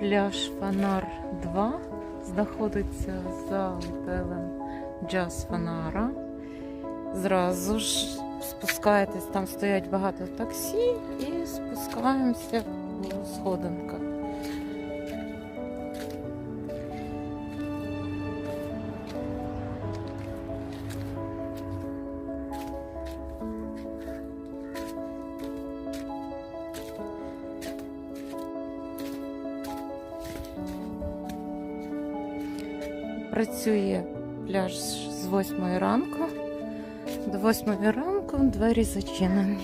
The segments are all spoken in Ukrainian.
Пляж Фанар 2 знаходиться за готелем Джаз Фанара. Зразу ж спускаєтесь, там стоять багато таксі і спускаємося по сходинках. Працює пляж з 8 ранку. До 8 ранку двері зачинені.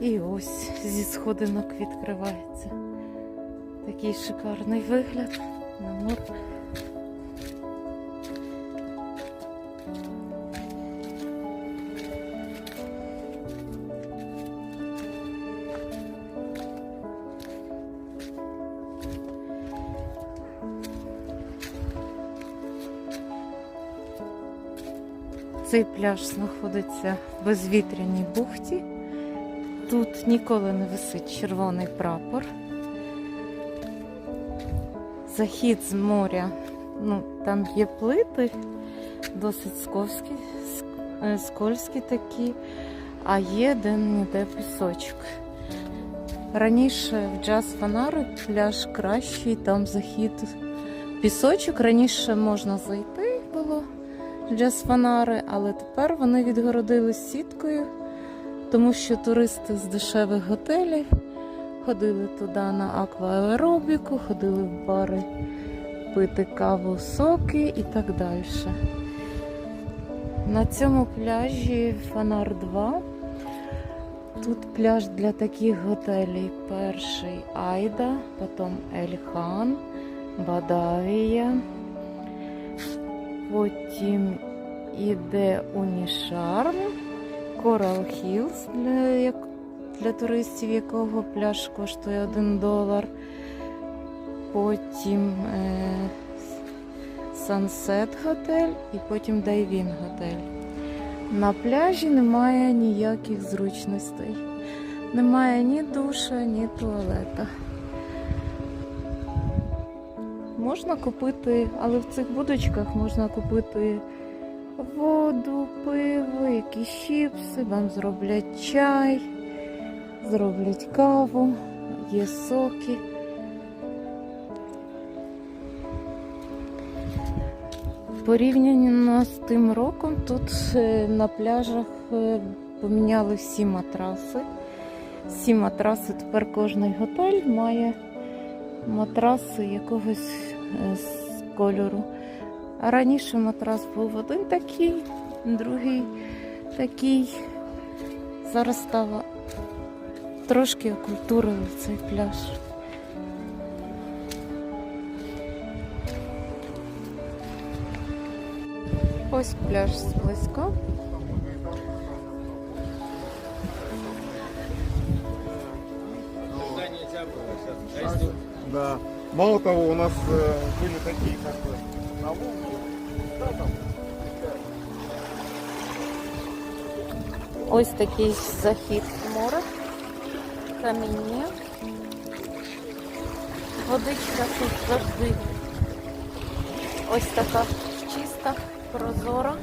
І ось зі сходинок відкривається такий шикарний вигляд на море. Цей пляж знаходиться в безвітряній бухті. Тут ніколи не висить червоний прапор. Захід з моря, ну, там є плити, досить сковські, ск- е, скользкі такі, а є де-не-де пісочок. Раніше в джаз фанари пляж кращий, там захід пісочок. Раніше можна зайти було в джаз фанари, але тепер вони відгородили сіткою, тому що туристи з дешевих готелів ходили туди на акваеробіку, ходили в бари пити каву, соки і так далі. На цьому пляжі Фанар 2. Тут пляж для таких готелей. Перший Айда, потім Ельхан, Бадавія. Потім іде Унішарм, Корал Хілс, для, для туристів, якого пляж коштує 1 долар. Потім е, Sunset Готель і потім Дайвін Готель. На пляжі немає ніяких зручностей. Немає ні душа, ні туалета. Можна купити, але в цих будочках можна купити воду, пиво, якісь чіпси, вам зроблять чай, зроблять каву, є соки. Порівняно з тим роком тут е, на пляжах е, поміняли всі матраси. Всі матраси, тепер кожний готель має матраси якогось е, кольору. А раніше матрас був один такий, другий такий. Зараз стало трошки окультурили цей пляж. Ось пляж зблизька. Да. Мало того, у нас э, были такие как бы налоги. Да, там, Ось такий захід в море, каміння. Водичка тут завжди ось така чиста, прозора.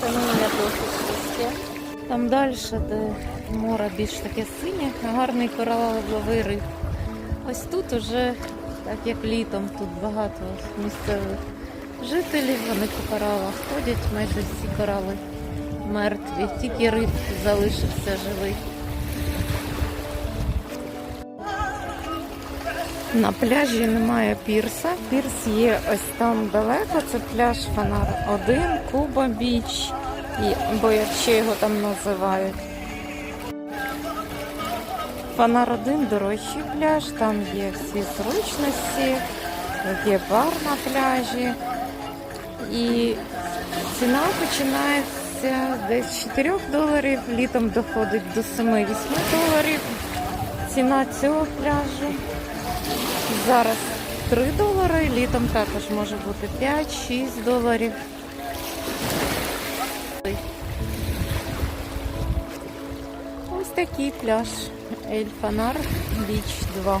Каміння досить чисте. Там далі, де море більш таке синє, гарний кораловий риф. Ось тут уже, так як літом, тут багато місцевих жителів, вони по коралах ходять, майже всі корали мертві, тільки риб залишився живий. На пляжі немає пірса. Пірс є ось там далеко. Це пляж Фанар 1, Куба Біч, і, або як ще його там називають. Фанар 1 дорожчий пляж, там є всі зручності, є бар на пляжі. І ціна починається десь з 4 доларів, літом доходить до 7-8 доларів. ціна цього пляжу. Зараз 3 долари, літом також може бути 5-6 доларів. Ось такий пляж Ельфанар Біч 2.